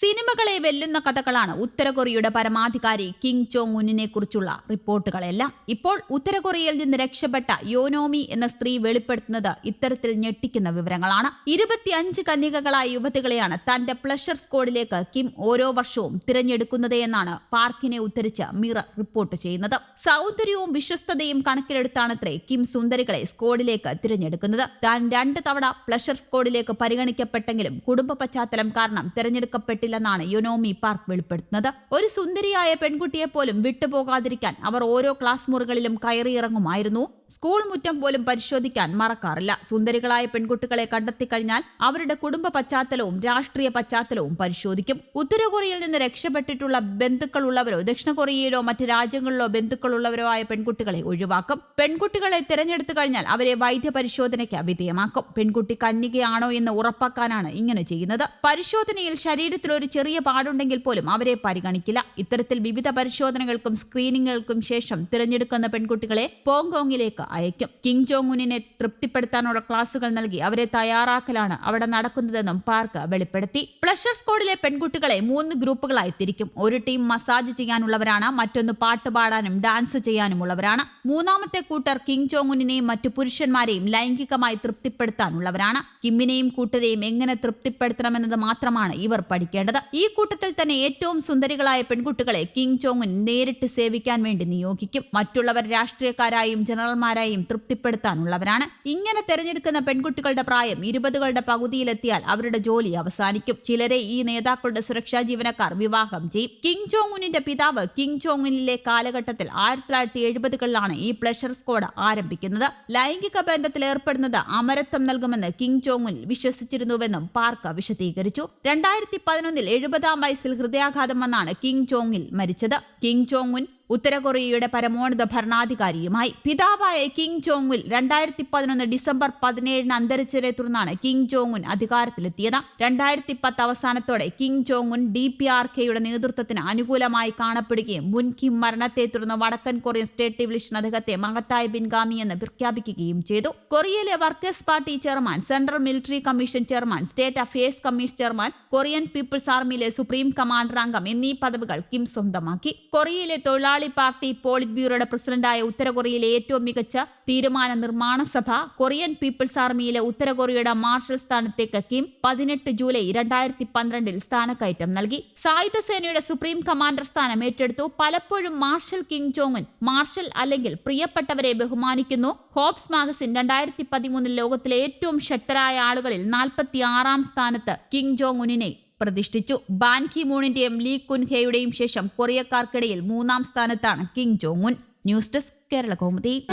സിനിമകളെ വെല്ലുന്ന കഥകളാണ് ഉത്തര കൊറിയയുടെ പരമാധികാരി കിങ് ചോങ് ഉന്നിനെ കുറിച്ചുള്ള റിപ്പോർട്ടുകളെല്ലാം. ഇപ്പോൾ ഉത്തര കൊറിയയിൽ നിന്ന് രക്ഷപ്പെട്ട യോനോമി എന്ന സ്ത്രീ വെളിപ്പെടുത്തുന്നത് ഇത്തരത്തിൽ ഞെട്ടിക്കുന്ന വിവരങ്ങളാണ്. ഇരുപത്തിയഞ്ച് കന്യകകളായ യുവതികളെയാണ് തന്റെ പ്ലഷർ സ്കോഡിലേക്ക് കിം ഓരോ വർഷവും തിരഞ്ഞെടുക്കുന്നത് എന്നാണ് പാർക്കിനെ ഉദ്ധരിച്ച് മിറർ റിപ്പോർട്ട് ചെയ്യുന്നത്. സൗന്ദര്യവും വിശ്വസ്തതയും കണക്കിലെടുത്താണത്രേ കിം സുന്ദരികളെ സ്കോഡിലേക്ക് തിരഞ്ഞെടുക്കുന്നത്. താൻ രണ്ട് തവണ പ്ലഷർ സ്കോഡിലേക്ക് പരിഗണിക്കപ്പെട്ടെങ്കിലും കുടുംബ പശ്ചാത്തലം കാരണം തിരഞ്ഞെടുക്കപ്പെട്ടില്ലെന്നാണ് യുനോമി പാർക്ക് വെളിപ്പെടുത്തുന്നത്. ഒരു സുന്ദരിയായ പെൺകുട്ടിയെ പോലും വിട്ടുപോകാതിരിക്കാൻ അവർ ഓരോ ക്ലാസ് മുറികളിലും കയറിയിറങ്ങുമായിരുന്നു സ്കൂൾ മുറ്റം പോലും പരിശോധിക്കാൻ മറക്കാറില്ല. സുന്ദരികളായ പെൺകുട്ടികളെ കണ്ടെത്തിക്കഴിഞ്ഞാൽ അവരുടെ കുടുംബ പശ്ചാത്തലവും രാഷ്ട്രീയ പശ്ചാത്തലവും പരിശോധിക്കും. ഉത്തര കൊറിയയിൽ നിന്ന് രക്ഷപ്പെട്ടിട്ടുള്ള ബന്ധുക്കളുള്ളവരോ ദക്ഷിണ കൊറിയയിലോ മറ്റ് രാജ്യങ്ങളിലോ ബന്ധുക്കളുള്ളവരോ ആയ പെൺകുട്ടികളെ ഒഴിവാക്കും. പെൺകുട്ടികളെ തിരഞ്ഞെടുത്തു കഴിഞ്ഞാൽ അവരെ വൈദ്യ പരിശോധനയ്ക്ക് വിധേയമാക്കും. പെൺകുട്ടി കന്യകയാണോ എന്ന് ഉറപ്പാക്കാനാണ് ഇങ്ങനെ ചെയ്യുന്നത്. പരിശോധനയിൽ ശരീരത്തിൽ ഒരു ചെറിയ പാടുണ്ടെങ്കിൽ പോലും അവരെ പരിഗണിക്കില്ല. ഇത്തരത്തിൽ വിവിധ പരിശോധനകൾക്കും സ്ക്രീനിങ്ങുകൾക്കും ശേഷം തിരഞ്ഞെടുക്കുന്ന പെൺകുട്ടികളെ പോങ്കോങ്ങിലേക്ക് അയക്കും. കിങ് ജോങ് ഉന്നിനെ തൃപ്തിപ്പെടുത്താനുള്ള ക്ലാസുകൾ നൽകി അവരെ തയ്യാറാക്കലാണ് അവിടെ നടക്കുന്നതെന്നും പാർക്ക് വെളിപ്പെടുത്തി. പ്ലഷർ സ്കോഡിലെ പെൺകുട്ടികളെ മൂന്ന് ഗ്രൂപ്പുകളായി തിരിക്കും. ഒരു ടീം മസാജ് ചെയ്യാനുള്ളവരാണ് മറ്റൊന്ന് പാട്ട് പാടാനും ഡാൻസ് ചെയ്യാനുമുള്ളവരാണ്. മൂന്നാമത്തെ കൂട്ടർ കിങ് ജോങ് ഉന്നിനെയും മറ്റു പുരുഷന്മാരെയും ലൈംഗികമായി തൃപ്തിപ്പെടുത്താനുള്ളവരാണ്. കിമ്മിനെയും കൂട്ടരെയും എങ്ങനെ തൃപ്തിപ്പെടുത്തണമെന്നത് മാത്രമാണ് ഇവർ പഠിക്കേണ്ടത്. ഈ കൂട്ടത്തിൽ തന്നെ ഏറ്റവും സുന്ദരികളായ പെൺകുട്ടികളെ കിങ് ചോങ് നേരിട്ട് സേവിക്കാൻ വേണ്ടി നിയോഗിക്കും. മറ്റുള്ളവർ രാഷ്ട്രീയക്കാരായും ജനറൽമാരായും തൃപ്തിപ്പെടുത്താനുള്ളവരാണ്. ഇങ്ങനെ തെരഞ്ഞെടുക്കുന്ന പെൺകുട്ടികളുടെ പ്രായം ഇരുപതുകളുടെ പകുതിയിലെത്തിയാൽ അവരുടെ ജോലി അവസാനിക്കും. ചിലരെ ഈ നേതാക്കളുടെ സുരക്ഷാ ജീവനക്കാർ വിവാഹം ചെയ്യും. കിങ് ചോങ്ങുനിന്റെ പിതാവ് കിങ് ജോങ് ഉന്നിലെ കാലഘട്ടത്തിൽ ആയിരത്തി തൊള്ളായിരത്തി എഴുപതുകളിലാണ് ഈ പ്ലഷർ സ്ക്വാഡ് ആരംഭിക്കുന്നത്. ലൈംഗിക ബന്ധത്തിൽ ഏർപ്പെടുന്നത് അമരത്വം നൽകുമെന്ന് കിങ് ജോങ് ഉൻ വിശ്വസിച്ചിരുന്നുവെന്നും പാർക്ക് വിശദീകരിച്ചു. രണ്ടായിരത്തി എഴുപതാം വയസ്സിൽ ഹൃദയാഘാതം വന്നാണ് കിങ് ജോങ്ങിൽ മരിച്ചത്. കിങ് ജോങ് ഉൻ ഉത്തര കൊറിയയുടെ പരമോന്നത ഭരണാധികാരിയുമായി. പിതാവായ കിങ് ജോങ്ങുൽ രണ്ടായിരത്തി പതിനൊന്ന് ഡിസംബർ പതിനേഴിന് അന്തരിച്ചതിനെ തുടർന്നാണ് കിങ് ജോങ്ങുൻ അധികാരത്തിലെത്തിയത്. രണ്ടായിരത്തി പത്ത് അവസാനത്തോടെ Kim Jong Un D P R കെയുടെ നേതൃത്വത്തിന് അനുകൂലമായി കാണപ്പെടുകയും മുൻ കിം മരണത്തെ തുടർന്ന് വടക്കൻ കൊറിയൻ സ്റ്റേറ്റ് ഡിവിഷൻ അദ്ദേഹത്തെ മഹത്തായ പിൻഗാമി എന്ന് പ്രഖ്യാപിക്കുകയും ചെയ്തു. കൊറിയയിലെ workers party chairman central military commission chairman state affairs commission chairman Korean people's ആർമിയിലെ supreme commander അംഗം എന്നീ പദവികൾ കിം സ്വന്തമാക്കി. കൊറിയയിലെ തൊഴിലാളി പാർട്ടി പോളിറ്റ് ബ്യൂറോയുടെ പ്രസിഡന്റായ ഉത്തരകൊറിയയിലെ ഏറ്റവും മികച്ച തീരുമാന നിർമ്മാണ സഭ കൊറിയൻ പീപ്പിൾസ് ആർമിയിലെ ഉത്തരകൊറിയയുടെ മാർഷൽ സ്ഥാനത്തേക്ക് കിം പതിനെട്ട് ജൂലൈ രണ്ടായിരത്തി പന്ത്രണ്ടിൽ സ്ഥാനക്കയറ്റം നൽകി. സായുധ സേനയുടെ സുപ്രീം കമാൻഡർ സ്ഥാനം ഏറ്റെടുത്തു. പലപ്പോഴും മാർഷൽ കിങ് ജോങ്ങുൻ മാർഷൽ അല്ലെങ്കിൽ പ്രിയപ്പെട്ടവരെ ബഹുമാനിക്കുന്നു. ഹോപ്സ് മാഗസിൻ രണ്ടായിരത്തി പതിമൂന്നിൽ ലോകത്തിലെ ഏറ്റവും ശക്തരായ ആളുകളിൽ നാൽപ്പത്തി ആറാം സ്ഥാനത്ത് കിങ് ജോങ് ഉന്നിനെ പ്രതിഷ്ഠിച്ചു. ബാൻ കി മൂണിന്റെയും ലീ കുൻഹയുടെയും ശേഷം കൊറിയക്കാർക്കിടയിൽ മൂന്നാം സ്ഥാനത്താണ് Kim Jong Un. News desk Kerala Kaumudi.